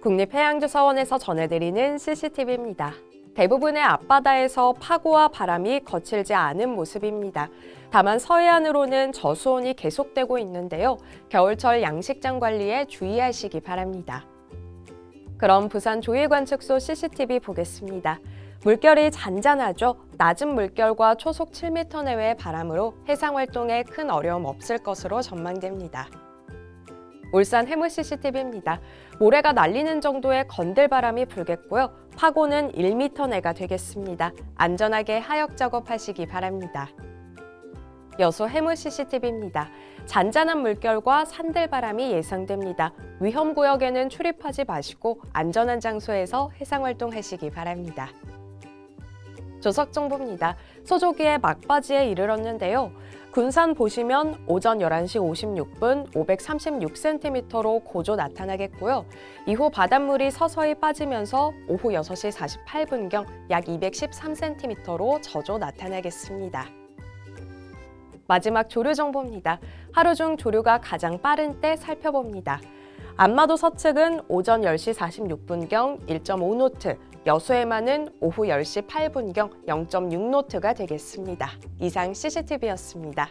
국립해양조사원에서 전해드리는 CCTV입니다. 대부분의 앞바다에서 파고와 바람이 거칠지 않은 모습입니다. 다만 서해안으로는 저수온이 계속되고 있는데요. 겨울철 양식장 관리에 주의하시기 바랍니다. 그럼 부산 조일관측소 CCTV 보겠습니다. 물결이 잔잔하죠. 낮은 물결과 초속 7m 내외의 바람으로 해상 활동에 큰 어려움 없을 것으로 전망됩니다. 울산 해무 CCTV입니다. 모래가 날리는 정도의 건들바람이 불겠고요. 파고는 1m 내가 되겠습니다. 안전하게 하역 작업하시기 바랍니다. 여수 해무 CCTV입니다. 잔잔한 물결과 산들바람이 예상됩니다. 위험 구역에는 출입하지 마시고 안전한 장소에서 해상 활동하시기 바랍니다. 조석 정보입니다. 소조기의 막바지에 이르렀는데요. 군산 보시면 오전 11시 56분 536cm로 고조 나타나겠고요. 이후 바닷물이 서서히 빠지면서 오후 6시 48분경 약 213cm로 저조 나타나겠습니다. 마지막 조류 정보입니다. 하루 중 조류가 가장 빠른 때 살펴봅니다. 안마도 서측은 오전 10시 46분경 1.5노트, 여수해만은 오후 10시 8분경 0.6노트가 되겠습니다. 이상 CCTV였습니다.